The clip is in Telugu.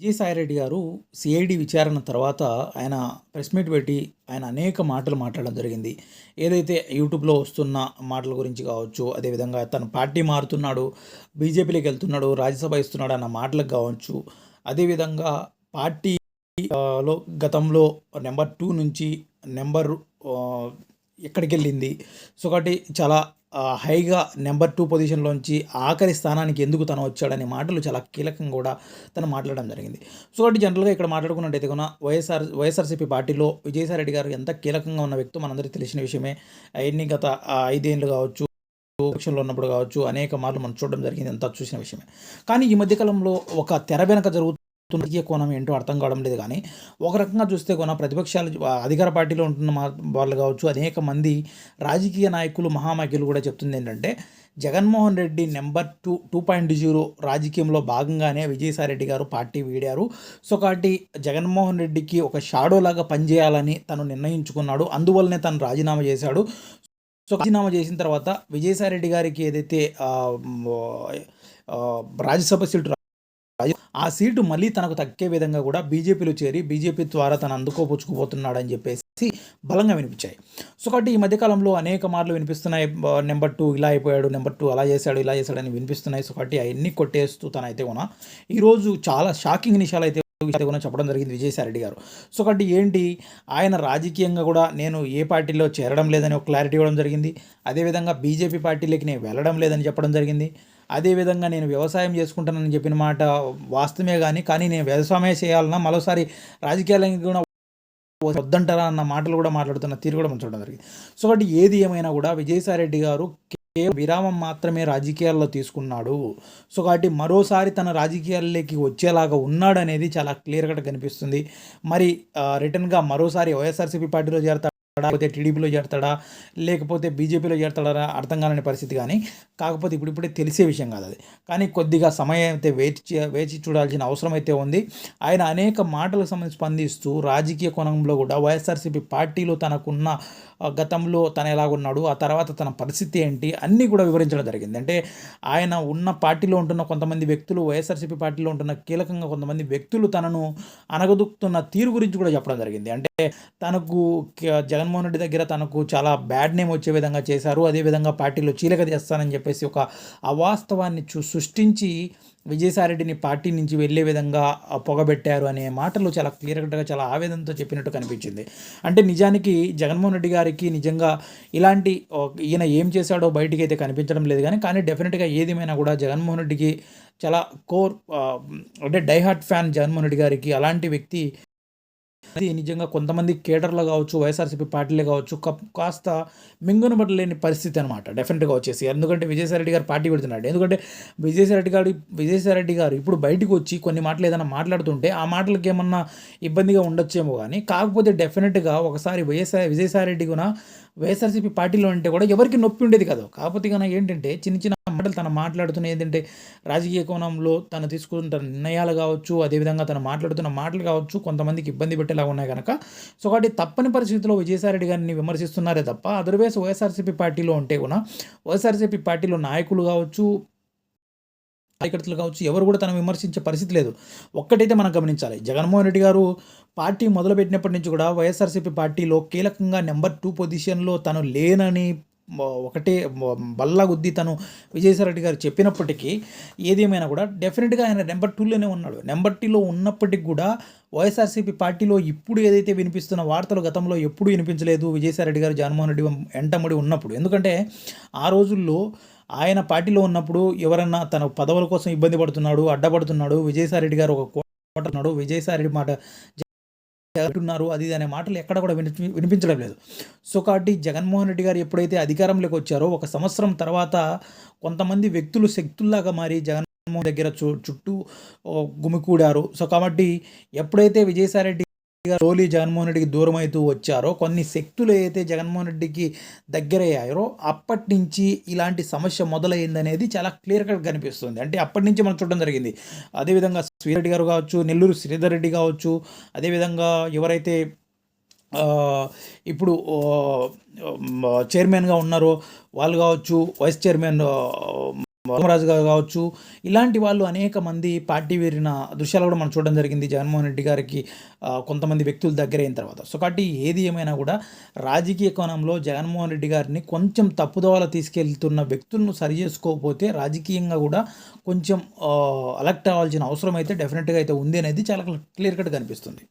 విజయసాయిరెడ్డి గారు సిఐడి విచారణ తర్వాత ఆయన ప్రెస్ మీట్ పెట్టి ఆయన అనేక మాటలు మాట్లాడడం జరిగింది. ఏదైతే యూట్యూబ్లో వస్తున్న మాటల గురించి కావచ్చు అదేవిధంగా తన పార్టీ మారుతున్నాడు బీజేపీలోకి వెళ్తున్నాడు రాజ్యసభ ఇస్తున్నాడు అన్న మాటలకు కావచ్చు అదేవిధంగా పార్టీ లో గతంలో నెంబర్ టూ నుంచి నెంబర్ ఎక్కడికి వెళ్ళింది సో కాబట్టి చాలా హైగా నెంబర్ టూ పొజిషన్లోంచి ఆఖరి స్థానానికి ఎందుకు తను వచ్చాడనే మాటలు చాలా కీలకంగా కూడా తను మాట్లాడడం జరిగింది. సో కాబట్టి జనరల్గా ఇక్కడ మాట్లాడుకున్నట్టయితే కూడా వైఎస్ఆర్ వైఎస్ఆర్సీపీ పార్టీలో విజయసాయిరెడ్డి గారు ఎంత కీలకంగా ఉన్న వ్యక్తి మనందరికీ తెలిసిన విషయమే. ఎన్ని గత ఐదేళ్ళు కావచ్చు ఎలక్షన్లో ఉన్నప్పుడు కావచ్చు అనేక మార్లు మనం చూడడం జరిగింది అంతా చూసిన విషయమే. కానీ ఈ మధ్యకాలంలో ఒక తెర వెనక జరుగుతుంది రాజకీయ కోణం ఏంటో అర్థం కావడం లేదు కానీ ఒక రకంగా చూస్తే కొన ప్రతిపక్షాలు అధికార పార్టీలో ఉంటున్న మా- వాళ్ళు కావచ్చు అనేక మంది రాజకీయ నాయకులు మహామైకులు కూడా చెప్తుంది ఏంటంటే Jaganmohan Reddy number two two point zero రాజకీయంలో భాగంగానే విజయసాయి రెడ్డి గారు పార్టీ వీడారు. సో కాబట్టి జగన్మోహన్ రెడ్డికి ఒక షాడో లాగా పనిచేయాలని తను నిర్ణయించుకున్నాడు. అందువల్లనే తను రాజీనామా చేశాడు. సో రాజీనామా చేసిన తర్వాత విజయసాయి రెడ్డి గారికి ఏదైతే రాజ్యసభ సీటు ఆ సీటు మళ్ళీ తనకు తక్కే విధంగా కూడా బీజేపీలో చేరి బీజేపీ ద్వారా తను అందుకోపుచ్చుకుపోతున్నాడని చెప్పేసి బలంగా వినిపించాయి. సో కాబట్టి ఈ మధ్యకాలంలో అనేక మార్లు వినిపిస్తున్నాయి. నెంబర్ టూ ఇలా అయిపోయాడు నెంబర్ టూ అలా చేశాడు ఇలా చేశాడని వినిపిస్తున్నాయి. సో కాబట్టి అవన్నీ కొట్టేస్తూ తనైతే కూడా ఈరోజు చాలా షాకింగ్ నిషాలు అయితే కూడా చెప్పడం జరిగింది విజయసాయిరెడ్డి గారు. సో కాబట్టి ఏంటి? ఆయన రాజకీయంగా కూడా నేను ఏ పార్టీలో చేరడం లేదని ఒక క్లారిటీ ఇవ్వడం జరిగింది. అదేవిధంగా బీజేపీ పార్టీలోకి నేను వెళ్ళడం లేదని చెప్పడం జరిగింది. అదేవిధంగా నేను వ్యవసాయం చేసుకుంటానని చెప్పిన మాట వాస్తవమే కానీ కానీ నేను వ్యవసాయమే చేయాలన్నా మరోసారి రాజకీయాలకి కూడా వద్దంటారా అన్న మాటలు కూడా మాట్లాడుతున్న తీరు కూడా చూడడం జరిగింది. సో కాబట్టి ఏది ఏమైనా కూడా విజయసాయి రెడ్డి గారు కేవలం విరామం మాత్రమే రాజకీయాల్లో తీసుకున్నాడు. సో కాబట్టి మరోసారి తన రాజకీయాల్లోకి వచ్చేలాగా ఉన్నాడు అనేది చాలా క్లియర్ కట్ కనిపిస్తుంది. మరి రిటర్న్గా మరోసారి వైఎస్ఆర్సీపీ పార్టీలో చేరతాడు. లేకపోతే టీడీపీలో చేరతాడా లేకపోతే బీజేపీలో చేరతాడా అర్థం కాలని పరిస్థితి కానీ కాకపోతే ఇప్పుడు ఇప్పుడే తెలిసే విషయం కాదు అది. కానీ కొద్దిగా సమయం అయితే వేచి వేచి చూడాల్సిన అవసరం అయితే ఉంది. ఆయన అనేక మాటలకు సంబంధించి స్పందిస్తూ రాజకీయ కోణంలో కూడా వైఎస్ఆర్సీపీ పార్టీలో తనకున్న గతంలో తను ఎలాగున్నాడు ఆ తర్వాత తన పరిస్థితి ఏంటి అన్నీ కూడా వివరించడం జరిగింది. అంటే ఆయన ఉన్న పార్టీలో ఉంటున్న కొంతమంది వ్యక్తులు వైఎస్ఆర్సీపీ పార్టీలో ఉంటున్న కీలకంగా కొంతమంది వ్యక్తులు తనను అనగదొక్కుతున్న తీరు గురించి కూడా చెప్పడం జరిగింది. అంటే తనకు జగన్ జగన్మోహన్ రెడ్డి దగ్గర తనకు చాలా బ్యాడ్ నేమ్ వచ్చే విధంగా చేశారు. అదేవిధంగా పార్టీలో చీలక చేస్తానని చెప్పేసి ఒక అవాస్తవాన్ని చూ సృష్టించి విజయసాయిరెడ్డిని పార్టీ నుంచి వెళ్ళే విధంగా పొగబెట్టారు అనే మాటలు చాలా క్లియర్ కట్గా చాలా ఆవేదనతో చెప్పినట్టు కనిపించింది. అంటే నిజానికి జగన్మోహన్ రెడ్డి గారికి నిజంగా ఇలాంటి ఈయన ఏం చేశాడో బయటికి అయితే కనిపించడం లేదు కానీ కానీ డెఫినెట్గా ఏదేమైనా కూడా జగన్మోహన్ రెడ్డికి చాలా కోర్ అంటే డైహార్ట్ ఫ్యాన్ జగన్మోహన్ రెడ్డి గారికి అలాంటి వ్యక్తి అది నిజంగా కొంతమంది కేటర్లు కావచ్చు వైఎస్ఆర్సీపీ పార్టీలే కావచ్చు కాస్త కాస్త మింగునబడలేని పరిస్థితి అనమాట డెఫినెట్గా వచ్చేసి. ఎందుకంటే విజయసాయిరెడ్డి గారు పార్టీ పెడుతున్నాడు. ఎందుకంటే విజయసాయిరెడ్డి గారు విజయసాయిరెడ్డి గారు ఇప్పుడు బయటకు వచ్చి కొన్ని మాటలు ఏదైనా మాట్లాడుతుంటే ఆ మాటలకి ఏమన్నా ఇబ్బందిగా ఉండొచ్చేమో కానీ కాకపోతే డెఫినెట్గా ఒకసారి వైఎస్ఆర్ విజయసాయిరెడ్డి కూడా వైఎస్ఆర్సీపీ పార్టీలో ఉంటే కూడా ఎవరికి నొప్పి ఉండేది కాదు. కాకపోతే కనుక ఏంటంటే చిన్న చిన్న మాటలు తను మాట్లాడుతున్న ఏంటంటే రాజకీయ కోణంలో తను తీసుకుంటున్న నిర్ణయాలు కావచ్చు అదేవిధంగా తను మాట్లాడుతున్న మాటలు కావచ్చు కొంతమందికి ఇబ్బంది పెట్టేలాగా ఉన్నాయి కనుక. సో కాబట్టి తప్పని పరిస్థితిలో విజయసాయిరెడ్డి గారిని విమర్శిస్తున్నారే తప్ప అదర్వైజ్ వైఎస్ఆర్సీపీ పార్టీలో ఉంటే కూడా వైఎస్ఆర్సీపీ పార్టీలో నాయకులు కావచ్చు కార్యకర్తలు కావచ్చు ఎవరు కూడా తను విమర్శించే పరిస్థితి లేదు. ఒక్కటైతే మనం గమనించాలి. జగన్మోహన్ రెడ్డి గారు పార్టీ మొదలుపెట్టినప్పటి నుంచి కూడా వైఎస్ఆర్సీపీ పార్టీలో కీలకంగా నెంబర్ టూ పొజిషన్లో తను లేనని ఒకటే బల్లా గుద్ది తను విజయసాయిరెడ్డి గారు చెప్పినప్పటికీ ఏదేమైనా కూడా డెఫినెట్గా ఆయన నెంబర్ టూలోనే ఉన్నాడు. నెంబర్ టూలో ఉన్నప్పటికీ కూడా వైఎస్ఆర్సీపీ పార్టీలో ఇప్పుడు ఏదైతే వినిపిస్తున్న వార్తలు గతంలో ఎప్పుడు వినిపించలేదు విజయసాయిరెడ్డి గారు జగన్మోహన్ రెడ్డి ఎంటముడి ఉన్నప్పుడు. ఎందుకంటే ఆ రోజుల్లో ఆయన పార్టీలో ఉన్నప్పుడు ఎవరన్నా తన పదవుల కోసం ఇబ్బంది పడుతున్నాడు అడ్డపడుతున్నాడు విజయసాయిరెడ్డి గారు ఒక కోటన్నాడు విజయసాయిరెడ్డి రెడ్డి మాట అంటున్నారు అది ఇది అనే మాటలు ఎక్కడ కూడా వినిపి వినిపించడం లేదు. సో కాబట్టి జగన్మోహన్ రెడ్డి గారు ఎప్పుడైతే అధికారంలోకి వచ్చారో ఒక సంవత్సరం తర్వాత కొంతమంది వ్యక్తులు శక్తుల్లాగా మారి జగన్మోహన్ దగ్గర చు చుట్టూ గుమికూడారు. సో కాబట్టి ఎప్పుడైతే విజయసాయిరెడ్డి రెడ్డి గారు జగన్మోహన్ రెడ్డికి దూరం అవుతూ వచ్చారో కొన్ని శక్తులు అయితే జగన్మోహన్ రెడ్డికి దగ్గరయ్యారో అప్పటి నుంచి ఇలాంటి సమస్య మొదలైందనేది చాలా క్లియర్ కట్ కనిపిస్తుంది. అంటే అప్పటి నుంచి మనం చూడడం జరిగింది. అదేవిధంగా శ్రీరెడ్డి గారు కావచ్చు నెల్లూరు శ్రీధర్ రెడ్డి కావచ్చు అదేవిధంగా ఎవరైతే ఇప్పుడు చైర్మన్గా ఉన్నారో వాళ్ళు కావచ్చు వైస్ చైర్మన్ ఆ, గారు కావచ్చు ఇలాంటి వాళ్ళు అనేక మంది పార్టీ వేరిన దృశ్యాలు కూడా మనం చూడడం జరిగింది జగన్మోహన్ రెడ్డి గారికి కొంతమంది వ్యక్తులు దగ్గర అయిన తర్వాత. సో కాబట్టి ఏది ఏమైనా కూడా రాజకీయ కోణంలో జగన్మోహన్ రెడ్డి గారిని కొంచెం తప్పుదోవల తీసుకెళ్తున్న వ్యక్తులను సరి చేసుకోకపోతే రాజకీయంగా కూడా కొంచెం అలర్ట్ అవ్వాల్సిన అవసరం అయితే డెఫినెట్గా అయితే ఉంది అనేది చాలా క్లియర్ కట్ కనిపిస్తుంది.